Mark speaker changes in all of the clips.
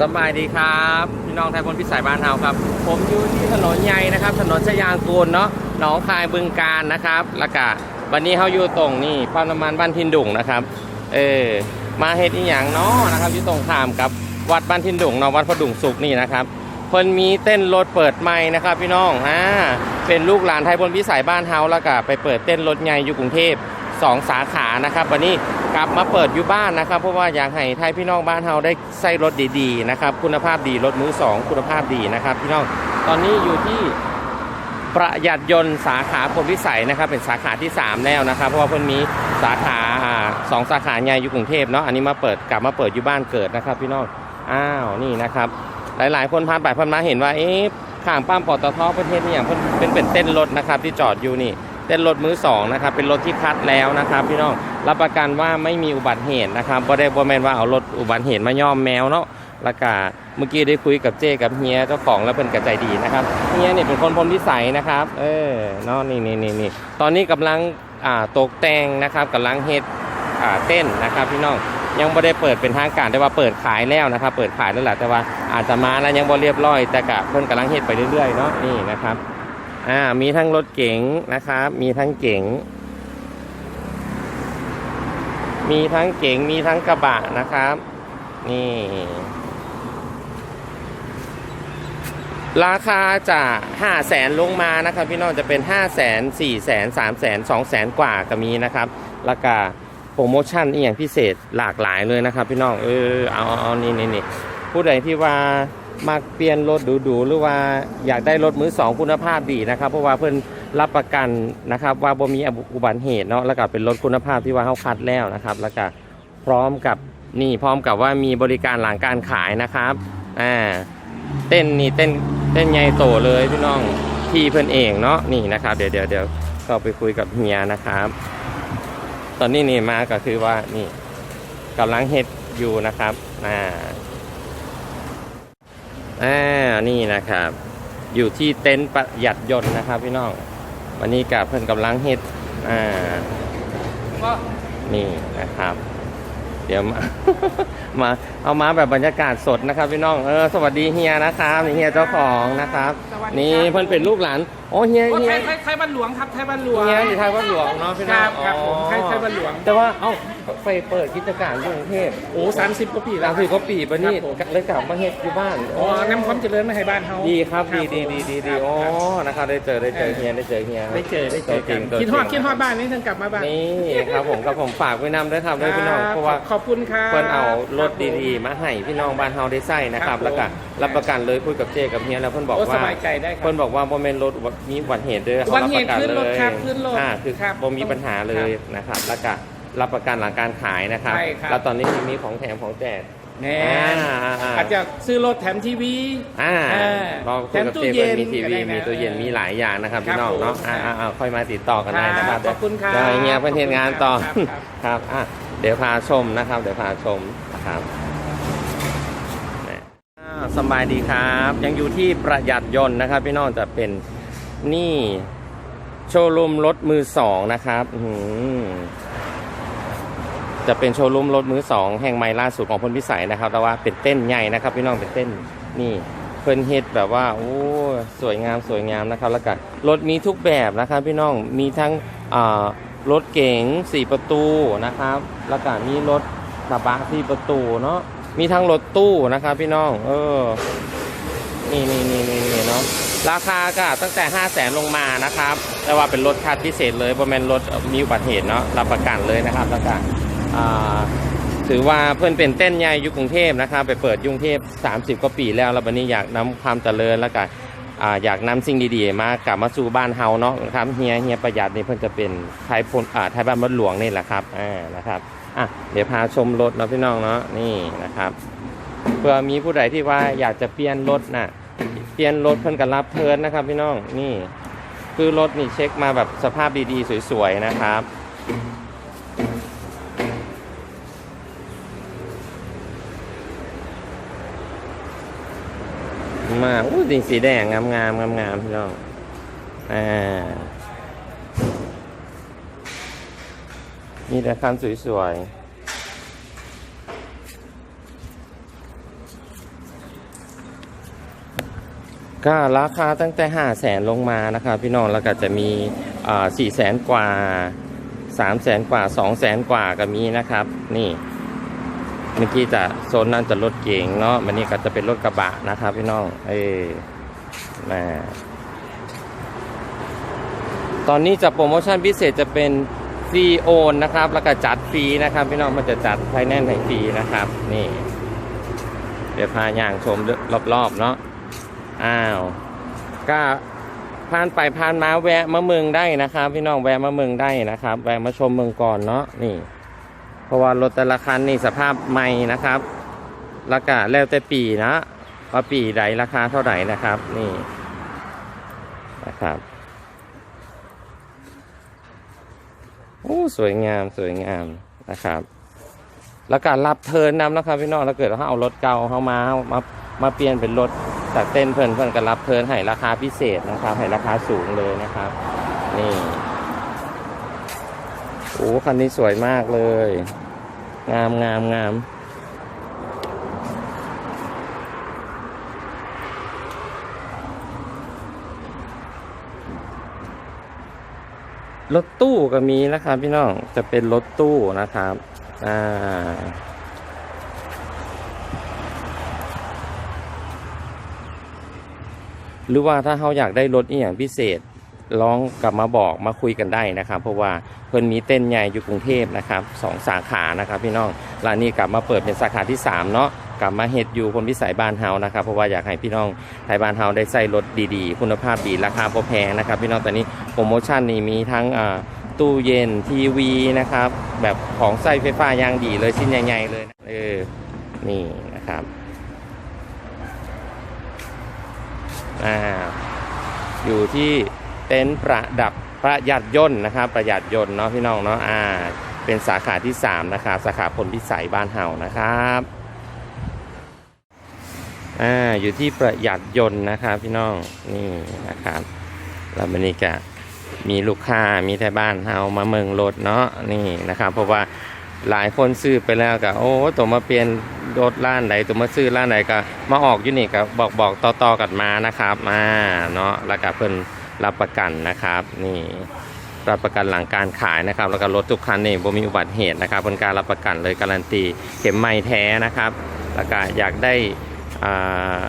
Speaker 1: สบายดีครับพี่น้องไทยพลพิสัยบ้านเฮาครับ ผมอยู่ที่ถนนใหญ่นะครับ ถนนชยางกูลเนาะหนองคายบึงการนะครับล้วก็วันนี้เขาอยู่ตรงนี่ปั๊มน้ำมันบ้านทินดุงนะครับ เออมาเฮ็ดอีหยังเนาะนะครับอยู่ตรงข้ามกับวัดบ้านทินดุงเนาะวัดพระดุงสุกนี่นะครับเพิ่นมีเต้นรถเปิดใหม่นะครับ พี่น้องอ่าเป็นลูกหลานไทยพลพิสัยบ้านเฮาล้วก็ไปเปิดเต้นรถใหญ่อยู่กรุงเทพ สองสาขานะครับวันนี้กลับมาเปิดอยู่บ้านนะครับ เพราะว่าอยากให้ไทยพี่น้องบ้านเฮาได้ใส่รถดีๆนะครับคุณภาพดีรถมือสองคุณภาพดีนะครับพี่น้องตอนนี้อยู่ที่ประหยัดยนต์สาขาพลวิสัยนะครับ เป็นสาขาที่ 3 แล้วนะครับ เพราะว่าเพิ่นมีสาขาสองสาขาใหญ่อยู่กรุงเทพเนาะอันนี้มาเปิดกลับมาเปิดอยู่บ้านเกิดนะครับ พี่น้องอ้าวนี่นะครับ หลายๆ คนผ่านไปผ่านมาเห็นว่าเอ๊ะข้างปั๊มปตทประเทศนี่อย่างเพิ่นเป็นเป็นเต้นรถนะครับที่จอดอยู่นี่ เต้นรถมือสองนะครับ เป็นรถที่คัดแล้วนะครับ พี่น้องรับประกันว่าไม่มีอุบัติเหตุนะครับบ่ได้บ่แมนว่าเอารถอุบัติเหตุมาย่อมแมวเนาะแล้วก็เมื่อกี้ได้คุยกับเจ้กับเฮียเจ้าของแล้วเป็นกระใจดีนะครับเฮียเนี่ยเป็นคนพลวิสัยนะครับ เออเนาะนี่นี่นี่นี่ตอนนี้กำลังอ่าตกแต่งนะครับกำลังเฮ็ดอ่าเต้นนะครับ พี่น้องยังไม่ได้เปิดเป็นทางการแต่ว่าเปิดขายแล้วนะครับ เปิดขายแล้วแหละแต่ว่าอาจจะมาแล้วยังบ่เรียบร้อยแต่กะเพิ่นกำลังเฮ็ดไปเรื่อยๆเนาะนี่นะครับ อ่า มีทั้งรถเก๋งนะครับ มีทั้งเก๋ง มีทั้งเก๋ง มีทั้งกระบะนะครับ นี่ ราคาจะห้าแสนลงมานะครับ พี่น้องจะเป็นห้าแสนสี่แสนสามแสนสองแสนกว่าก็มีนะครับราคาโปรโมชั่นอีกอย่างพิเศษหลากหลายเลยนะครับ พี่น้อง เออ เอาเอาเอานี่นี่นี่ผู้ใดที่ว่า มักเปลี่ยนรถดูๆหรือว่าอยากได้รถมือสองคุณภาพดีนะครับ เพราะว่าเพิ่นรับประกันนะครับ ว่าบ่มีอุบัติเหตุเนาะแล้วก็เป็นรถคุณภาพที่ว่าเขาคัดแล้วนะครับ แล้วก็พร้อมกับนี่พร้อมกับว่ามีบริการหลังการขายนะครับอ่าเต้นนี่เต้นเต้นใหญ่โตเลยพี่น้องพี่เพื่อนเองเนาะนี่นะครับ เดี๋ยวเดี๋ยวเดี๋ยวก็ไปคุยกับเฮียนะครับ ตอนนี้นี่มาก็คือว่านี่กำลังเฮ็ดอยู่นะครับอ่า อ่านี่นะครับ อยู่ที่เต็นท์ประหยัดยนต์นะครับพี่น้อง วันนี้กับเพื่อนกำลังเฮ็ดอ่านี่นะครับ เดี๋ยวมามาเอามาแบบบรรยากาศสดนะครับพี่น้องเออสวัสดีเฮียนะครับนี่เฮียเจ้าของนะครับ
Speaker 2: สสดี
Speaker 1: นี่เพื่อนเป็นลูกหลานโอ้เฮีย
Speaker 2: โอ้
Speaker 1: เฮี
Speaker 2: ไท
Speaker 1: ย
Speaker 2: ยไทยไทยบ้านหลวงครับไทยบ้านหลวง
Speaker 1: เฮียอยู่ไทยวัดหลวงเนาะพี่น้อง
Speaker 2: ครับครับผม
Speaker 1: อ๋อ
Speaker 2: ไทยไทยบ้านหลวง
Speaker 1: แต่ว่าเอ้าไปเปิดกิจการอยู่กรุงเทพ
Speaker 2: โอ้สามสิบกว่าปี
Speaker 1: ห
Speaker 2: แล้
Speaker 1: ลั
Speaker 2: ว
Speaker 1: งสี่ก็ปีปะนี่
Speaker 2: ครับผม
Speaker 1: เลยกลับมาเฮ็ดอยู่บ้าน
Speaker 2: อ๋อนำความเจริญมาให้บ้านเขา
Speaker 1: ดีครับดี
Speaker 2: ผม
Speaker 1: ดีดีดีดี
Speaker 2: ครับ
Speaker 1: อ๋อนะครับได้เจอได้เจอเฮียได้เจอเฮีย
Speaker 2: ได้เจอได้เจอกัน
Speaker 1: ตัวจริง
Speaker 2: คิดฮอด
Speaker 1: ตัวจริง
Speaker 2: คิดฮอดบ้านนี้ท่านกลับมาบ้าน
Speaker 1: นี่ครับผมครับผมฝากไว้นำด้วยครับด้วยพี่น้องเพราะว่า
Speaker 2: ขอบคุณครับ
Speaker 1: เพิ่นเอารถดีๆ มาให้พี่น้องบ้านเฮาได้ใช้นะครับ
Speaker 2: ครับ
Speaker 1: แล้วก็
Speaker 2: ผม
Speaker 1: รับประกันเลยคุยกับเจกับเฮียแล้วเพิ่นบอก
Speaker 2: โอ้ส
Speaker 1: ว่า
Speaker 2: บายใจได้ครับ
Speaker 1: เพิ่นบอกว่าบ่แม่นรถมีอุบัติเหตุเด้อ
Speaker 2: อุบัติเหตุ
Speaker 1: ขา
Speaker 2: ขึ้นรถ
Speaker 1: เลย
Speaker 2: ครับขึ้นรถ
Speaker 1: อ่าคือ
Speaker 2: ครับ
Speaker 1: บ่มีปัญหาเลยนะครับ แล้วก็รับประกันหลังการขายนะครับ
Speaker 2: ใช่ครับ
Speaker 1: แล้วตอนนี้มีของแถมของแจก
Speaker 2: แน่
Speaker 1: อ่าอ่าอ่า
Speaker 2: อาจจะซื้อรถแถมทีวี
Speaker 1: อ่า
Speaker 2: เออ
Speaker 1: ลองคุยกับเจ
Speaker 2: แถมตู้เย็
Speaker 1: เพิ่น
Speaker 2: น
Speaker 1: มีทีวี
Speaker 2: ก็ได้นะ
Speaker 1: มีตู้เย็นมีหลายอย่างนะครับ
Speaker 2: ครับ
Speaker 1: พี่น้องเนาะ
Speaker 2: ผม
Speaker 1: อ่าอ่าอ่าค่อยมาติดต่อกันได้นะครับ
Speaker 2: ครับขอบคุณครับ
Speaker 1: เดี๋ยวเฮียเพิ่นเฮ็ดงานต่อ
Speaker 2: ครับครับ
Speaker 1: ครับอะเดี๋ยวพาชมนะครับ เดี๋ยวพาชมนะครับอ่า สบายดีครับ ยังอยู่ที่ประหยัดยนต์นะครับ พี่น้องจะเป็นนี่ โชว์รูมรถมือสองนะครับจะเป็นโชว์รูมรถมือสองแห่งใหม่ล่าสุดของพลพิสัยนะครับ แต่ว่าเป็นเต้นใหญ่นะครับ พี่น้องเป็นเต้นนี่เพิ่นเฮ็ดแบบว่าโอ้สวยงามสวยงามนะครับ แล้วก็รถมีทุกแบบนะครับ พี่น้องมีทั้งรถเก๋งสี่ประตูนะครับ แล้วก็มีรถกระบะสี่ประตูเนาะ มีทั้งรถตู้นะครับพี่น้อง เออ นี่นี่นี่นี่นี่เนาะ ราคาก็ตั้งแต่5 0 0แสนลงมานะครับ แต่ว่าเป็นรถคัดพิเศษเลยเพราะเป็นรถมีอุบัติเหตุเนาะ รับประกันเลยนะครับ แล้วก็อ่าถือว่าเพื่อนเป็นเต้นใหญ่ยู่กรุงเทพนะครับ ไปเปิดยุงเทพ 30 กว่าปีแล้ว แล้ววันนี้อยากนำความเจริญแล้วก็อ่าอยากนำสิ่งดีๆ มากลับมาสู่บ้านเฮาเนาะครับเฮียเฮียประหยัดนี่เพื่อนจะเป็นไทยพลอ่าไทยบ้านรถหลวงนี่แหละครับอ่านะครับ อะเดี๋ยวพาชมรถเนาะพี่น้องเนาะนี่นะครับเพื่อมีผู้ใดที่ว่าอยากจะเปลี่ยนรถน่ะเปลี่ยนรถเพิ่นกันรับเทินนะครับ พี่น้องนี่ คือรถนี่เช็คมาแบบสภาพดีๆ สวยๆนะครับมาอู้สีสีแดงงามๆงามๆพี่น้องอ่า มีแต่คันสวยๆ ก็ราคาตั้งแต่ห้าแสนลงมานะครับพี่น้องแล้วก็จะมีสี่แสนกว่าสามแสนกว่าสองแสนกว่าก็มีนะครับ นี่เมื่อกี้จะโซนนั้นจะรถเก๋งเนาะมันนี่ก็จะเป็นรถกระบะนะครับพี่น้อง เอ้ยมาตอนนี้จะโปรโมชั่นพิเศษจะเป็น ฟรีโอนนะครับ แล้วก็จัดฟรีนะครับ พี่น้องมันจะจัดไฟแนนซ์ให้ฟรีนะครับ นี่ เดี๋ยวพาย่างชมรอบๆเนาะอ้าวก็ผ่านไปผ่านมาแวะมาเมืองได้นะครับ พี่น้องแวะมาเมืองได้นะครับ แวะมาชมเมืองก่อนเนาะนี่ เพราะว่ารถแต่ละคันนี่สภาพใหม่นะครับราคาแล้วแต่ปีนะว่าปีใดราคาเท่าไหร่นะครับ นี่นะครับ โอ้สวยงามสวยงามนะครับ แล้วการรับเทินนนำนะครับพี่น้องถ้าเกิดเขาเอารถเก่าเขามามามาเปลี่ยนเป็นรถจากเต้นเพิ่นเพิ่นก็รับเทินให้ราคาพิเศษนะครับให้ราคาสูงเลยนะครับ นี่โอ้คันนี้สวยมากเลย งามงามงาม รถตู้ก็มีนะครับพี่น้องจะเป็นรถตู้นะครับ อ่า หรือว่าถ้าเขาอยากได้รถอีกอย่างพิเศษ ลองกลับมาบอกมาคุยกันได้นะครับ เพราะว่าเพิ่นมีเต้นใหญ่อยู่กรุงเทพนะครับสองสาขานะครับพี่น้องร้านนี้กลับมาเปิดเป็นสาขาที่ 3 เนาะกลับมาเฮ็ดอยู่คนพิสัยบ้านเฮานะครับ เพราะว่าอยากให้พี่น้องไทยบ้านเฮาได้ใส่รถดีๆ คุณภาพดีราคาพอแพงนะครับ พี่น้องตอนนี้โปรโมชั่นนี้มีทั้งตู้เย็นทีวีนะครับแบบของใส่ไฟฟ้าย่างดีเลยชิ้นใหญ่ๆเลยเออนี่นะครับอ่าอยู่ที่ เต็นท์ประดับประหยัดยนต์นะครับประหยัดยนต์เนาะพี่น้องเนาะอ่าเป็นสาขาที่ 3 นะครับ สาขาพลพิสัยบ้านเฮานะครับอ่าอยู่ที่ประหยัดยนต์นะครับพี่น้องนี่นะครับแล้วมันนี่ก็มีลูกค้ามีแต่บ้านเฮามาเมืองรถเนาะนี่นะครับ เพราะว่าหลายคนซื้อไปแล้วก็โอ้ตัวมาเปลี่ยนรถร้านไหนตัวมาซื้อร้านไหนก็มาออกอยู่นี่ก็บอกบอกต่อๆกันมานะครับมาเนาะแล้วก็เพิ่น รับประกันนะครับ นี่รับประกันหลังการขายนะครับ แล้วก็รถทุกคันนี่บ่มีอุบัติเหตุนะครับเป็นการรับประกันเลยการันตีเข็มไม้แท้นะครับ แล้วก็อยากได้อ่า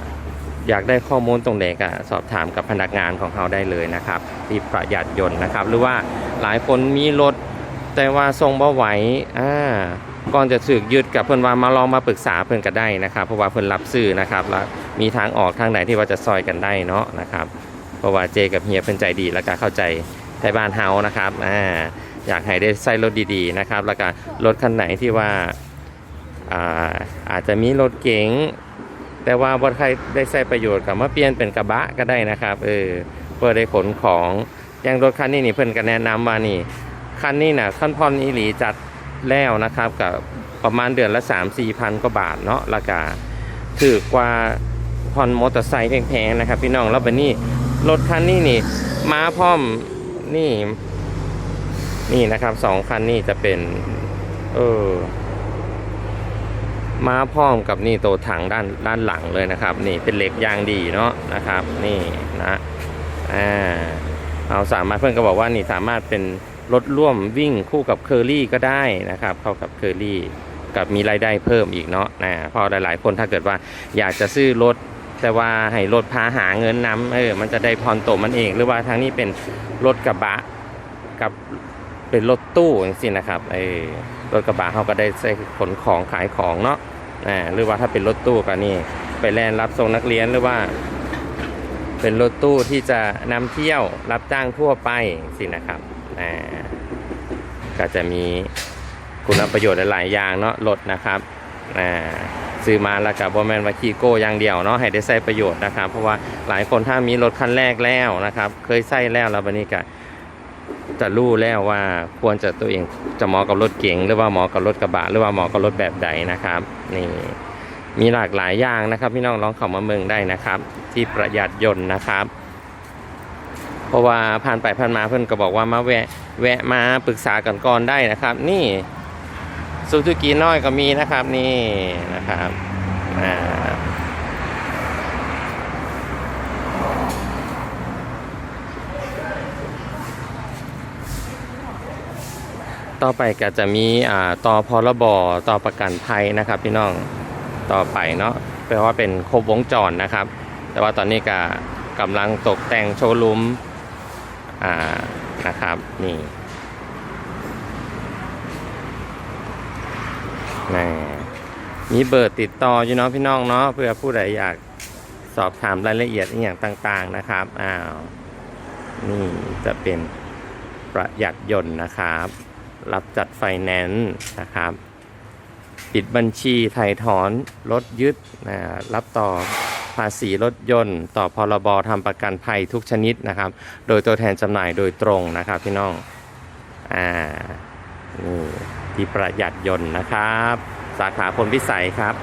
Speaker 1: อยากได้ข้อมูลตรงไหนก็สอบถามกับพนักงานของเขาได้เลยนะครับที่ประหยัดยนต์นะครับ หรือว่าหลายคนมีรถแต่ว่าทรงบ่ไหวอ่าก่อนจะสึกยึดกับเพื่อนว่ามาลองมาปรึกษาเพื่อนก็ได้นะครับ เพราะว่าเพื่อนรับซื้อนะครับ แล้วมีทางออกทางไหนที่ว่าจะซอยกันได้เนาะนะครับ เพราะว่าเจกับเฮียเพื่อนใจดีแล้วก็เข้าใจไทยบ้านเฮานะครับอ่าอยากให้ได้ใส่รถดีๆนะครับ แล้วก็รถคันไหนที่ว่าอ่าอาจจะมีรถเก๋งแต่ว่าบ่ใครได้ใช้ประโยชน์กับมาเปลี่ยนเป็นกระบะก็ได้นะครับเออเพื่อได้ขนของอย่างรถคันนี้นี่เพื่อนก็แนะนำว่านี่คันนี้นะขั้นพรอีหลีจัดแล้วนะครับกับประมาณเดือนละ 3 4พันกว่าบาทเนาะราคาถือกว่าผ่อนมอเตอร์ไซค์แพงๆนะครับ พี่น้องแล้วแบบนี้ รถคันนี้นี่มาพร้อมนี่ นี่นะครับสองคันนี้จะเป็น เออมาพร้อมกับนี่ตัวถังด้านด้านหลังเลยนะครับ นี่เป็นเหล็กยางดีเนาะนะครับ นี่นะอ่าเอาสามารถเพื่อนก็บอกว่านี่สามารถเป็นรถร่วมวิ่งคู่กับเคอรี่ก็ได้นะครับ เข้ากับเคอรี่กับมีรายได้เพิ่มอีกเนาะนะพอหลายๆ คนถ้าเกิดว่าอยากจะซื้อรถ แต่ว่าให้รถพาหาเงินนำเออมันจะได้พรโตมันเองหรือว่าทางนี้เป็นรถกระบะกับเป็นรถตู้อย่างสินะครับเออรถกระบะเขาก็ได้ใช้ขนของขายของเนาะอ่าหรือว่าถ้าเป็นรถตู้ก็นี่ไปแลนรับส่งนักเรียนหรือว่า เป็นรถตู้ที่จะนำเที่ยวรับจ้างทั่วไปสินะครับอ่าก็จะมีคุณประโยชน์หลาย ๆ อย่างเนาะรถนะครับอ่า ซื้อมาแล้วกับบอแมนวาขี่โก้อย่างเดียวเนาะให้ได้ใช้ประโยชน์นะครับเพราะว่าหลายคนถ้ามีรถคันแรกแล้วนะครับ เคยใช้แล้วแล้ววันนี้ก็จะรู้แล้วว่าควรจะตัวเองจะเหมาะกับรถเก๋งหรือว่าเหมาะกับรถกระบะหรือว่าเหมาะกับรถแบบใดนะครับนี่มีหลากหลายอย่างนะครับ พี่น้องลองเข้ามาเมืองได้นะครับ ที่ประหยัดยนต์นะครับ เพราะว่าผ่านไปผ่านมาเพื่อนก็บอกว่ามาแวะแวะมาปรึกษากันก่อนได้นะครับ นี่ ซูซูกิน้อยก็มีนะครับนี่นะครับต่อไปก็จะมีอ่าต่อพรบต่อประกันภัยนะครับพี่น้องต่อไปเนาะแปลว่าเป็นครบวงจรนะครับ แต่ว่าตอนนี้ก็กำลังตกแต่งโชว์รูมนะครับนี่ นี่มีเบอร์ติดต่ออยู่เนาะพี่น้องเนาะเพื่อผู้ใดอยากสอบถามรายละเอียดอย่างต่าง ๆนะครับอ้าวนี่จะเป็นประหยัดยนต์นะครับ รับจัดไฟแนนซ์นะครับ ปิดบัญชีไถ่ถอนรถยึดนะรับต่อภาษีรถยนต์ ต่อพรบทำประกันภัยทุกชนิดนะครับ โดยตัวแทนจำหน่ายโดยตรงนะครับพี่น้อง อ่า นี่ ที่ประหยัดยนต์นะครับ สาขาพลพิสัยครับ